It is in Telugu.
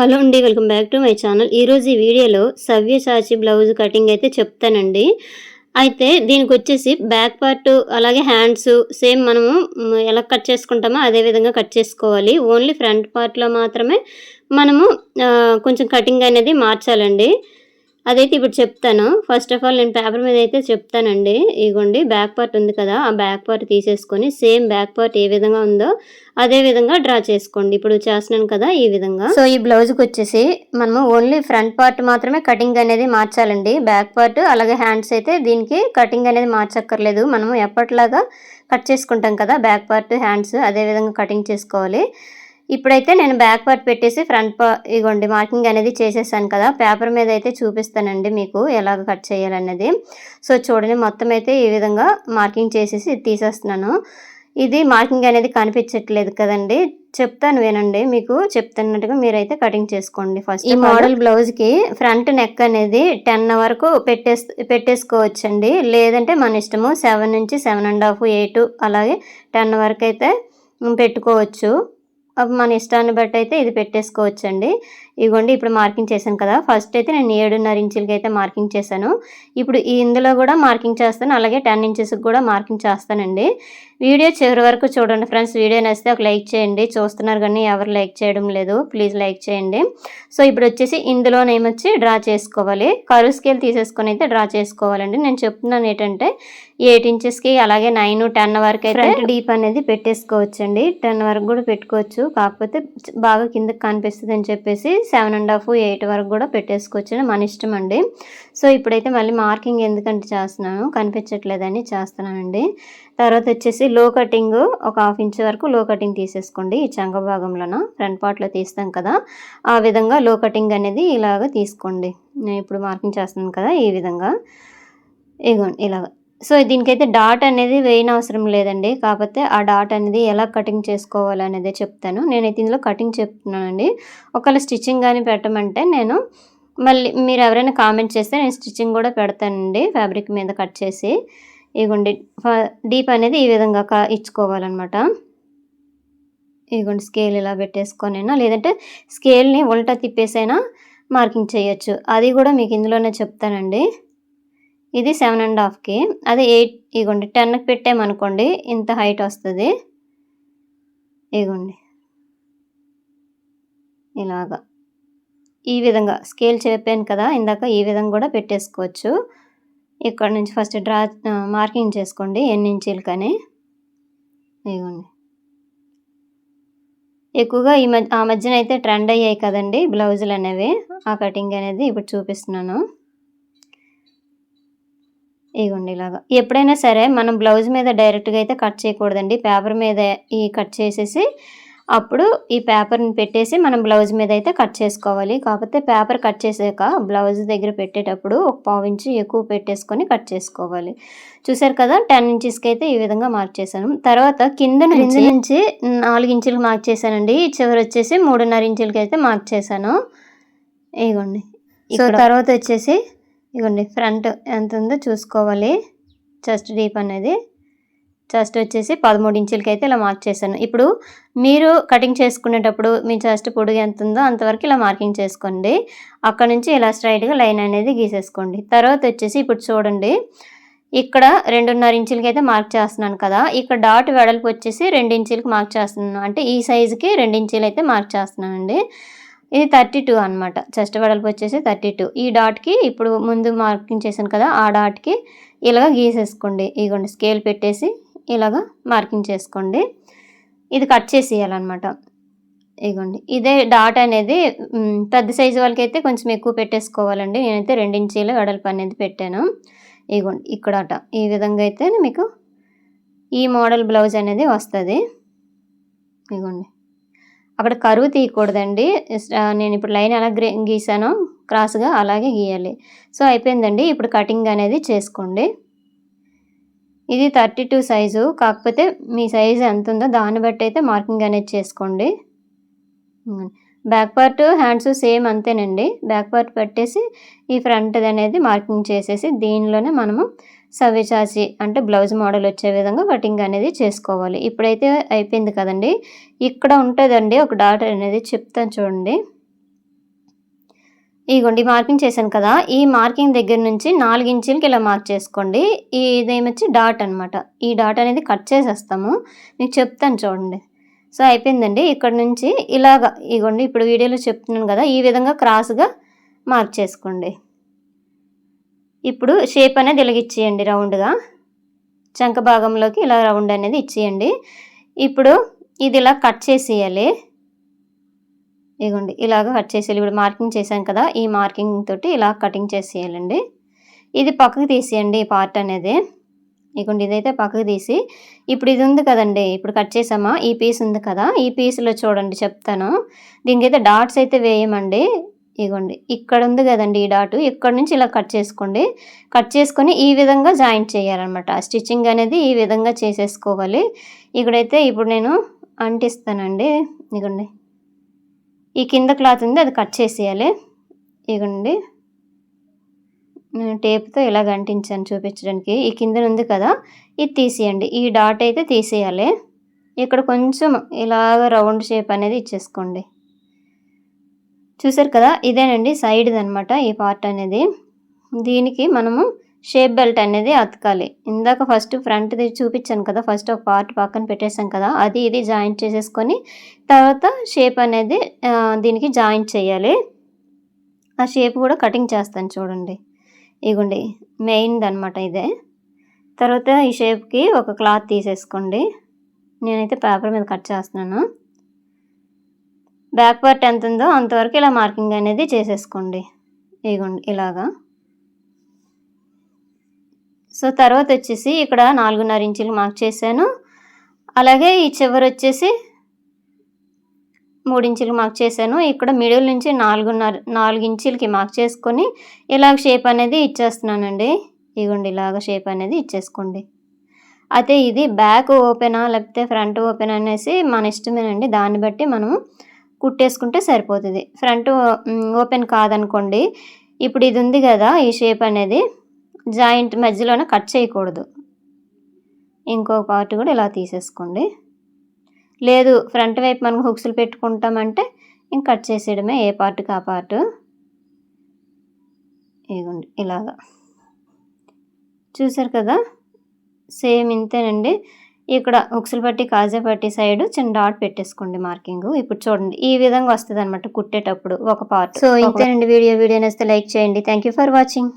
హలో అండి welcome back to my channel. ఈరోజు ఈ వీడియోలో సవ్యసాచి బ్లౌజ్ కటింగ్ అయితే చెప్తానండి. అయితే దీనికి వచ్చేసి బ్యాక్ పార్ట్ అలాగే హ్యాండ్స్ సేమ్ మనము ఎలా కట్ చేసుకుంటామో అదే విధంగా కట్ చేసుకోవాలి. ఓన్లీ ఫ్రంట్ పార్ట్లో మాత్రమే మనము కొంచెం కటింగ్ అనేది మార్చాలండి. అదైతే ఇప్పుడు చెప్తాను. ఫస్ట్ ఆఫ్ ఆల్ నేను పేపర్ మీద అయితే చెప్తానండి. ఇగోండి బ్యాక్ పార్ట్ ఉంది కదా ఆ బ్యాక్ పార్ట్ తీసేసుకొని సేమ్ బ్యాక్ పార్ట్ ఏ విధంగా ఉందో అదే విధంగా డ్రా చేసుకోండి. ఇప్పుడు చేస్తున్నాను కదా ఈ విధంగా. సో ఈ బ్లౌజ్కి వచ్చేసి మనము ఓన్లీ ఫ్రంట్ పార్ట్ మాత్రమే కటింగ్ అనేది మార్చాలండి. బ్యాక్ పార్ట్ అలాగే హ్యాండ్స్ అయితే దీనికి కటింగ్ అనేది మార్చక్కర్లేదు. మనము ఎప్పటిలాగా కట్ చేసుకుంటాం కదా బ్యాక్ పార్ట్ హ్యాండ్స్ అదే విధంగా కటింగ్ చేసుకోవాలి. ఇప్పుడైతే నేను బ్యాక్ పార్ట్ పెట్టేసి ఫ్రంట్ పా ఇగోండి మార్కింగ్ అనేది చేసేసాను కదా. పేపర్ మీద అయితే చూపిస్తానండి మీకు ఎలాగ కట్ చేయాలనేది సో చూడండి మొత్తం అయితే ఈ విధంగా మార్కింగ్ చేసేసి తీసేస్తున్నాను. ఇది మార్కింగ్ అనేది కనిపించట్లేదు కదండి. చెప్తాను వినండి. మీకు చెప్తున్నట్టుగా మీరైతే కటింగ్ చేసుకోండి ఫస్ట్ ఈ మోడల్ బ్లౌజ్కి ఫ్రంట్ నెక్ అనేది టెన్ వరకు పెట్టేస్ పెట్టేసుకోవచ్చండి. లేదంటే మన ఇష్టము సెవెన్ నుంచి సెవెన్ అండ్ హాఫ్ ఎయిట్ అలాగే టెన్ వరకు అయితే పెట్టుకోవచ్చు. మన ఇష్టాన్ని బట్టి అయితే ఇది పెట్టేసుకోవచ్చండి. ఇదిగోండి ఇప్పుడు మార్కింగ్ చేశాను కదా. ఫస్ట్ అయితే నేను ఏడున్నర ఇంచులకి అయితే మార్కింగ్ చేశాను. ఇప్పుడు ఈ ఇందులో కూడా మార్కింగ్ చేస్తాను. అలాగే టెన్ ఇంచెస్కి కూడా మార్కింగ్ చేస్తానండి. వీడియో చివరి వరకు చూడండి ఫ్రెండ్స్. వీడియో నచ్చితే ఒక లైక్ చేయండి. చూస్తున్నారు కానీ ఎవరు లైక్ చేయడం లేదు. ప్లీజ్ లైక్ చేయండి. సో ఇప్పుడు వచ్చేసి ఇందులోనేమొచ్చి డ్రా చేసుకోవాలి. కరువు స్కేల్ తీసేసుకొని అయితే డ్రా చేసుకోవాలండి. నేను చెప్తున్నాను ఏంటంటే ఎయిట్ ఇంచెస్కి అలాగే నైన్ టెన్ వరకు అయితే డీప్ అనేది పెట్టేసుకోవచ్చండి. టెన్ వరకు కూడా పెట్టుకోవచ్చు. కాకపోతే బాగా కిందకి కనిపిస్తుంది అని చెప్పేసి సెవెన్ అండ్ హాఫ్ ఎయిట్ వరకు కూడా పెట్టేసుకోవచ్చు మన ఇష్టం అండి. సో ఇప్పుడైతే మళ్ళీ మార్కింగ్ ఎందుకంటే చేస్తున్నాను? కనిపించట్లేదని చేస్తున్నానండి. తర్వాత వచ్చేసి లో కటింగ్ ఒక హాఫ్ ఇంచ్ వరకు లో కటింగ్ తీసేసుకోండి ఈ చంక భాగంలోన. ఫ్రంట్ పార్ట్లో తీస్తాం కదా. ఆ విధంగా లో కటింగ్ అనేది ఇలాగ తీసుకోండి. నేను ఇప్పుడు మార్కింగ్ చేస్తున్నాను కదా ఈ విధంగా. ఇగోండి ఇలాగ. సో దీనికైతే డాట్ అనేది వేయని అవసరం లేదండి. కాకపోతే ఆ డాట్ అనేది ఎలా కటింగ్ చేసుకోవాలి అనేది చెప్తాను. నేనైతే ఇందులో కటింగ్ చెప్తున్నానండి. ఒకవేళ స్టిచ్చింగ్ కానీ పెట్టమంటే నేను మళ్ళీ మీరు ఎవరైనా కామెంట్ చేస్తే నేను స్టిచ్చింగ్ కూడా పెడతానండి ఫ్యాబ్రిక్ మీద కట్ చేసి. ఇగోండి డీప్ అనేది ఈ విధంగా క ఇచ్చుకోవాలన్నమాట. ఇగోండి స్కేల్ ఇలా పెట్టేసుకొనైనా లేదంటే స్కేల్ని ఉల్టా తిప్పేసైనా మార్కింగ్ చేయొచ్చు. అది కూడా మీకు ఇందులోనే చెప్తానండి. ఇది సెవెన్ అండ్ హాఫ్కి అదే ఎయిట్ ఇగోండి టెన్కి పెట్టామనుకోండి ఇంత హైట్ వస్తుంది. ఇగోండి. ఇలాగా. ఈ విధంగా స్కేల్ చెప్పాను కదా ఇందాక ఈ విధంగా కూడా పెట్టేసుకోవచ్చు. ఇక్కడ నుంచి ఫస్ట్ డ్రా మార్కింగ్ చేసుకోండి ఎన్ని ఇంచీలకని. ఇవ్వండి ఎక్కువగా ఈ మధ్య ఆ మధ్యన అయితే ట్రెండ్ అయ్యాయి కదండి బ్లౌజులు అనేవి. ఆ కటింగ్ అనేది ఇప్పుడు చూపిస్తున్నాను. ఇగోండి ఇలాగా. ఎప్పుడైనా సరే మనం బ్లౌజ్ మీద డైరెక్ట్గా అయితే కట్ చేయకూడదండి. పేపర్ మీద ఈ కట్ చేసేసి అప్పుడు ఈ పేపర్ని పెట్టేసి మనం బ్లౌజ్ మీద అయితే కట్ చేసుకోవాలి. కాకపోతే పేపర్ కట్ చేసాక బ్లౌజ్ దగ్గర పెట్టేటప్పుడు ఒక పావు ఇంచు ఎక్కువ పెట్టేసుకొని కట్ చేసుకోవాలి. చూసారు కదా టెన్ ఇంచెస్కి అయితే ఈ విధంగా మార్క్ చేశాను. తర్వాత కింద నుంచి నుంచి నాలుగు ఇంచులకు మార్క్ చేశానండి. చివరి వచ్చేసి మూడున్నర ఇంచులకి అయితే మార్క్ చేశాను. ఇగోండి. సో తర్వాత వచ్చేసి ఇగోండి ఫ్రంట్ ఎంత ఉందో చూసుకోవాలి. చెస్ట్ డీప్ అనేది. చెస్ట్ వచ్చేసి పదమూడు ఇంచులకి అయితే ఇలా మార్క్ చేశాను. ఇప్పుడు మీరు కటింగ్ చేసుకునేటప్పుడు మీ చెస్ట్ పొడుగు ఎంత ఉందో అంతవరకు ఇలా మార్కింగ్ చేసుకోండి. అక్కడ నుంచి ఇలా స్ట్రైట్గా లైన్ అనేది గీసేసుకోండి. తర్వాత వచ్చేసి ఇప్పుడు చూడండి. ఇక్కడ రెండున్నర ఇంచులకి అయితే మార్క్ చేస్తున్నాను కదా. ఇక్కడ డాట్ వెడల్పు వచ్చేసి రెండు ఇంచులకి మార్క్ చేస్తున్నాను. అంటే ఈ సైజుకి రెండు ఇంచులు అయితే మార్క్ చేస్తున్నానండి. ఇది థర్టీ టూ అనమాట చెస్ట్ వెడల్పు వచ్చేసి థర్టీ టూ ఈ డాట్కి ఇప్పుడు ముందు మార్కింగ్ చేశాను కదా ఆ డాట్కి ఇలాగ గీసేసుకోండి. ఇగోండి స్కేల్ పెట్టేసి ఇలాగ మార్కింగ్ చేసుకోండి. ఇది కట్ చేసేయాలన్నమాట. ఇగోండి. ఇదే డాట్ అనేది పెద్ద సైజు వాళ్ళకైతే కొంచెం ఎక్కువ పెట్టేసుకోవాలండి. నేనైతే రెండించీల వెడల్పు అనేది పెట్టాను. ఇగోండి ఇక్కడట. ఈ విధంగా అయితే మీకు ఈ మోడల్ బ్లౌజ్ అనేది వస్తుంది. ఇగోండి. అక్కడ కరువు తీయకూడదండి. నేను ఇప్పుడు లైన్ ఎలా గ్రే గీసానో. క్రాస్గా అలాగే గీయాలి. సో అయిపోయిందండి. ఇప్పుడు కటింగ్ అనేది చేసుకోండి. ఇది థర్టీ టూ సైజు కాకపోతే మీ సైజు ఎంత ఉందో దాన్ని బట్టి అయితే మార్కింగ్ అనేది చేసుకోండి. బ్యాక్ పార్ట్ హ్యాండ్స్ సేమ్ అంతేనండి. బ్యాక్ పార్ట్ పెట్టేసి ఈ ఫ్రంట్ అనేది మార్కింగ్ చేసేసి దీనిలోనే మనము సవ్యచాచి అంటే బ్లౌజ్ మోడల్ వచ్చే విధంగా కటింగ్ అనేది చేసుకోవాలి. ఇప్పుడైతే అయిపోయింది కదండి. ఇక్కడ ఉంటుందండి ఒక డాట్ అనేది చెప్తాను చూడండి. ఇగోండి మార్కింగ్ చేశాను కదా ఈ మార్కింగ్ దగ్గర నుంచి నాలుగు ఇంచులకి ఇలా మార్క్ చేసుకోండి. ఇదేమొచ్చి డాట్ అనమాట ఈ డాట్ అనేది కట్ చేసేస్తాము. మీకు చెప్తాను చూడండి. సో అయిపోయిందండి. ఇక్కడ నుంచి ఇలాగా ఇగోండి ఇప్పుడు వీడియోలో చెప్తున్నాను కదా ఈ విధంగా క్రాస్గా మార్క్ చేసుకోండి. ఇప్పుడు షేప్ అనేది ఇలాగిచ్చేయండి రౌండ్గా. చంక భాగంలోకి ఇలా రౌండ్ అనేది ఇచ్చేయండి. ఇప్పుడు ఇది ఇలా కట్ చేసేయాలి. ఇగోండి ఇలాగ కట్ చేసేయాలి. ఇప్పుడు మార్కింగ్ చేశాం కదా ఈ మార్కింగ్ తోటి ఇలా కటింగ్ చేసేయాలండి. ఇది పక్కకు తీసేయండి ఈ పార్ట్ అనేది. ఇగోండి ఇదైతే పక్కకు తీసి. ఇప్పుడు ఇది ఉంది కదండి ఇప్పుడు కట్ చేసామా? ఈ పీస్ ఉంది కదా ఈ పీస్లో చూడండి చెప్తాను. దీనికైతే డాట్స్ అయితే వేయమండి. ఇగోండి ఇక్కడ ఉంది కదండి ఈ డాటు. ఇక్కడ నుంచి ఇలా కట్ చేసుకోండి. కట్ చేసుకొని ఈ విధంగా జాయింట్ చేయాలన్నమాట. స్టిచ్చింగ్ అనేది ఈ విధంగా చేసేసుకోవాలి. ఇక్కడైతే ఇప్పుడు నేను అంటిస్తానండి. ఇగోండి ఈ కింద క్లాత్ ఉంది అది కట్ చేసేయాలి. ఇగండి. నేను టేప్తో ఇలా అంటించాను చూపించడానికి. ఈ కింద ఉంది కదా ఇది తీసేయండి. ఈ డాట్ అయితే తీసేయాలి. ఇక్కడ కొంచెం ఇలాగ రౌండ్ షేప్ అనేది ఇచ్చేసుకోండి. చూసారు కదా ఇదేనండి సైడ్ది అనమాట ఈ పార్ట్ అనేది. దీనికి మనము షేప్ బెల్ట్ అనేది అతకాలి. ఇందాక ఫస్ట్ ఫ్రంట్ది చూపించాను కదా ఫస్ట్ ఒక పార్ట్ పక్కన పెట్టేసాం కదా అది ఇది జాయింట్ చేసేసుకొని తర్వాత షేప్ అనేది దీనికి జాయింట్ చేయాలి. ఆ షేప్ కూడా కటింగ్ చేస్తాను చూడండి. ఇగోండి మెయిన్ది అనమాట ఇదే. తర్వాత ఈ షేప్కి ఒక క్లాత్ తీసేసుకోండి. నేనైతే పేపర్ మీద కట్ చేస్తున్నాను. బ్యాక్ పార్ట్ ఎంత ఉందో అంతవరకు ఇలా మార్కింగ్ అనేది చేసేసుకోండి. ఇగోండి ఇలాగా. సో తర్వాత వచ్చేసి ఇక్కడ నాలుగున్నర ఇంచులు మార్క్ చేశాను. అలాగే ఈ చివరి వచ్చేసి మూడు ఇంచులు మార్క్ చేశాను. ఇక్కడ మిడిల్ నుంచి నాలుగున్నర నాలుగు ఇంచులకి మార్క్ చేసుకొని ఇలాగ షేప్ అనేది ఇచ్చేస్తున్నానండి. ఇగోండి ఇలాగ షేప్ అనేది ఇచ్చేసుకోండి. అయితే ఇది బ్యాక్ ఓపెనా లేకపోతే ఫ్రంట్ ఓపెన్ అనేసి మన ఇష్టమేనండి. దాన్ని బట్టి మనం కుట్టేసుకుంటే సరిపోతుంది. ఫ్రంట్ ఓపెన్ కాదనుకోండి. ఇప్పుడు ఇది ఉంది కదా ఈ షేప్ అనేది. జాయింట్ మధ్యలోనే కట్ చేయకూడదు. ఇంకో పార్ట్ కూడా ఇలా తీసేసుకోండి. లేదు ఫ్రంట్ వైపు మనం హుక్స్లు పెట్టుకుంటామంటే ఇంక కట్ చేసేయడమే ఏ పార్ట్కి ఆ పార్ట్. ఇదిగోండి ఇలాగా. చూసారు కదా? సేమ్ ఇంతేనండి. ఇక్కడ ఉక్సులు పట్టి కాజా పట్టి సైడ్ చిన్న డాట్ పెట్టేసుకోండి మార్కింగ్. ఇప్పుడు చూడండి ఈ విధంగా వస్తుంది అనమాట కుట్టేటప్పుడు ఒక పార్ట్. సో ఇంతేనండి వీడియో. వీడియో నేస్తే లైక్ చేయండి. Thank you for watching